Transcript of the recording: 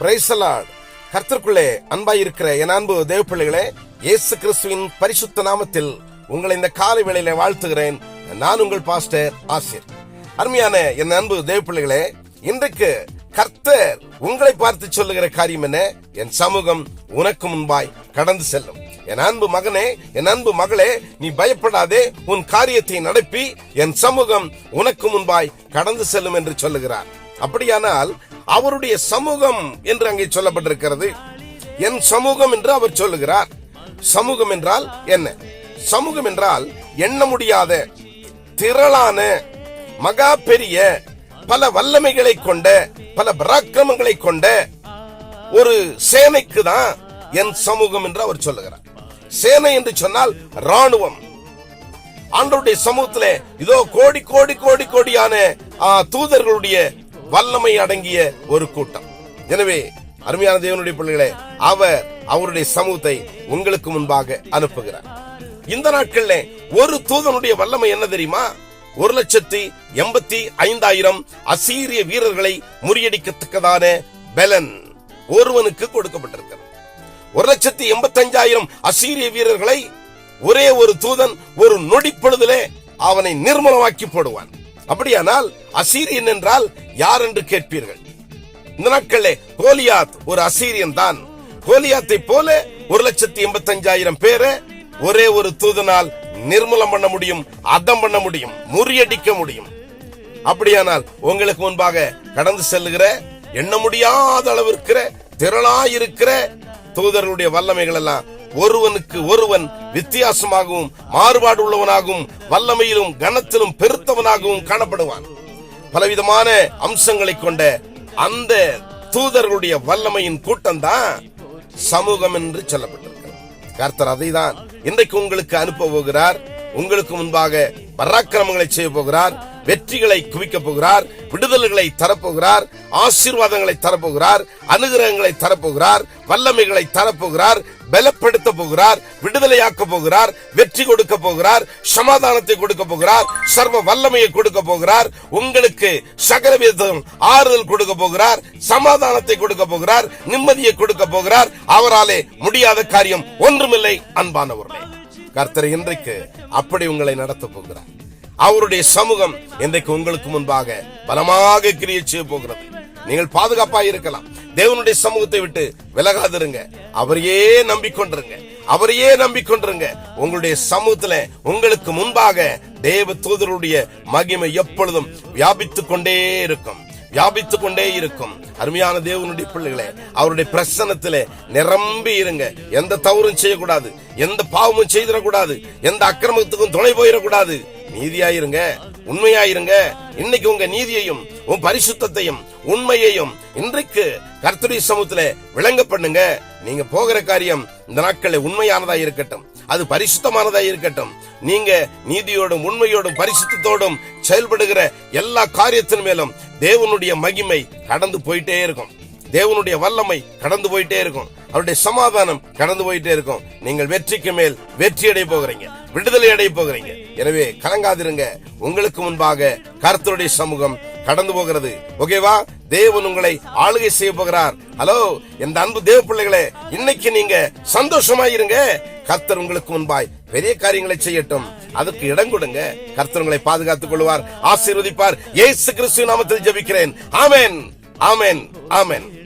பிரைசலாட் கர்த்தருக்குள்ளே அன்பாயிருக்கிற என் அன்பு தேவ பிள்ளைகளே இயேசு கிறிஸ்துவின் பரிசுத்த நாமத்தில் உங்களை இந்த காலை வேளையில வாழ்த்துகிறேன். நான் உங்கள் பாஸ்டர் ஆசிர். அருமையான என் அன்பு தேவ பிள்ளைகளே இன்றைக்கு கர்த்தர் உங்களை பார்த்து சொல்லுகிற காரியம் என்ன? என் சமூகம் உனக்கு முன்பாய் கடந்து செல்லும். என் அன்பு மகனே என் அன்பு மகளே நீ பயப்படாதே உன் காரியத்தை நடப்பி என் சமூகம் உனக்கு முன்பாய் கடந்து செல்லும் என்று சொல்லுகிறார். அப்படியானால் அவருடைய சமூகம் என்று அங்கே சொல்லப்பட்டிருக்கிறது. என் சமூகம் என்று அவர் சொல்லுகிறார். சமூகம் என்றால் என்ன? சமூகம் என்றால் எண்ண முடியாத திரளான மகா பெரிய பல வல்லமைகளை கொண்ட பல பராக்கிரமங்களை கொண்ட ஒரு சேனைக்கு தான் என் சமூகம் என்று அவர் சொல்லுகிறார். சேனை என்று சொன்னால் ராணுவம் ஆண்டருடைய சமூகத்திலே இதோ கோடி கோடி கோடி கோடியான தூதர்களுடைய வல்லமை அடங்கிய ஒரு கூட்டம். எனவே அருமையான தேவனுடைய பிள்ளைகளே அவர் அவருடைய சமூகத்தை உங்களுக்கு முன்பாக அனுப்புகிறார். இந்த நாட்கள்ல ஒரு தூதனுடைய வல்லமை என்ன தெரியுமா? ஒரு லட்சத்தி எண்பத்தி ஐந்தாயிரம் அசீரிய வீரர்களை முறியடிக்கத்தக்கதான பெலன் ஒருவனுக்கு கொடுக்கப்பட்டிருக்கிறது. ஒரு லட்சத்தி எண்பத்தஞ்சாயிரம் அசீரிய வீரர்களை ஒரே ஒரு தூதன் ஒரு நொடிப்பொழுதிலே அவனை நிர்மூலமாக்கி போடுவான். அப்படியானால் அசீரியன் என்றால் யார் என்று கேட்பீர்கள்? இந்த நாட்களே கோலியாத் ஒரு அசீரியன் தான். கோலியாத்தை போல ஒரு லட்சத்தி எண்பத்தஞ்சாயிரம் பேரை ஒரே ஒரு தூதனால் நிர்மூலம் பண்ண முடியும் அதம் பண்ண முடியும் முறியடிக்க முடியும். அப்படியானால் உங்களுக்கு முன்பாக கடந்து செல்லுகிற எண்ண முடியாத அளவிற்கிற திரளாயிருக்கிற தூதர்களுடைய வல்லமைகள் எல்லாம் ஒருவனுக்கு ஒருவன் வித்தியாசமாகவும் மாறுபாடு உள்ளவனாகவும் வல்லமையிலும் கனத்திலும் பெருத்தவனாகவும் காணப்படுவான். பலவிதமான அம்சங்களை கொண்ட அந்த தூதர்களுடைய வல்லமையின் கூட்டம் தான் சமூகம் என்று சொல்லப்பட்டிருக்கிறது. கர்த்தர் அதைதான் இன்றைக்கு உங்களுக்கு அனுப்ப போகிறார். உங்களுக்கு முன்பாக பராக்கிரமங்களை செய்ய போகிறார். வெற்றிகளை குவிக்க போகிறார் விடுதல்களை தரப்போகிறார் ஆசீர்வாதங்களை தரப்போகிறார் அனுகிரகங்களை தரப்போகிறார் வல்லமைகளை தரப்போகிறார் பலப்படுத்த போகிறார் விடுதலையாக்க போகிறார் வெற்றி கொடுக்க போகிறார் சமாதானத்தை கொடுக்க போகிறார் சர்வ வல்லமையை கொடுக்க போகிறார் உங்களுக்கு சகலவிதம் ஆறுதல் கொடுக்க போகிறார் சமாதானத்தை கொடுக்க போகிறார் நிம்மதியை கொடுக்க போகிறார் அவராலே முடியாத காரியம் ஒன்றுமில்லை அன்பானவர்களே. கர்த்தர் இன்றைக்கு அப்படி உங்களை நடத்த போகிறார். அவருடைய சமூகம் இன்றைக்கு உங்களுக்கு முன்பாக பலமாக கிரியை செய்ய போகிறது. நீங்கள் பாதுகாப்பாக இருக்கலாம். தேவனுடைய சமூகத்தை விட்டு விலகாதிருங்க. அவரையே நம்பிக்கொண்டிருங்க. அவரையே நம்பிக்கொண்டிருங்க. உங்களுடைய சமூகத்துல உங்களுக்கு முன்பாக தேவ தூதருடைய மகிமை எப்பொழுதும் வியாபித்துக் கொண்டே இருக்கும். வியாபித்துக் கொண்டே இருக்கும். அருமையான தேவனுடைய பிள்ளைகளே அவருடைய பிரசன்னத்திலே நிரம்பி இருங்க. எந்த தவறும் செய்யக்கூடாது. எந்த பாவமும் செய்திடக்கூடாது. எந்த அக்கிரமத்துக்கும் துணை போயிடக்கூடாது. நீதியாயிருங்க. உண்மையாயிருங்க. இன்னைக்கு உங்க நீதியையும் உன் பரிசுத்தையும் உண்மையையும் இன்றைக்கு கர்த்தரி சமூகத்துல விளங்க பண்ணுங்க. நீங்க போகிற காரியம் இந்த நாட்களில் உண்மையானதா இருக்கட்டும். அது பரிசுத்தமானதா இருக்கட்டும். நீங்க நீதியோடும் உண்மையோடும் பரிசுத்தத்தோடும் செயல்படுகிற எல்லா காரியத்தின் மேலும் தேவனுடைய மகிமை கடந்து போயிட்டே இருக்கும். தேவனுடைய வல்லமை கடந்து போயிட்டே இருக்கும். அவருடைய சமாதானம் கடந்து போயிட்டே இருக்கும். நீங்கள் வெற்றிக்கு மேல் வெற்றி அடைய போகிறீங்க. விடுதலை அடைய போகிறீங்க. எனவே கலங்காதிருங்க. உங்களுக்கு முன்பாக கர்த்தருடைய சமூகம் கடந்து போகிறது. ஓகேவா? தேவன் உங்களை ஆளுகை செய்ய போகிறார். ஹலோ எந்த அன்பு தேவ பிள்ளைகளே இன்னைக்கு நீங்க சந்தோஷமா இருங்க. கர்த்தர் உங்களுக்கு முன்பாய் பெரிய காரியங்களை செய்யட்டும். அதற்கு இடம் கொடுங்க. கர்த்தர் உங்களை பாதுகாத்துக் கொள்வார் ஆசீர்வதிப்பார். இயேசு கிறிஸ்து நாமத்தில் ஜபிக்கிறேன். ஆமேன். ஆமேன். ஆமேன்.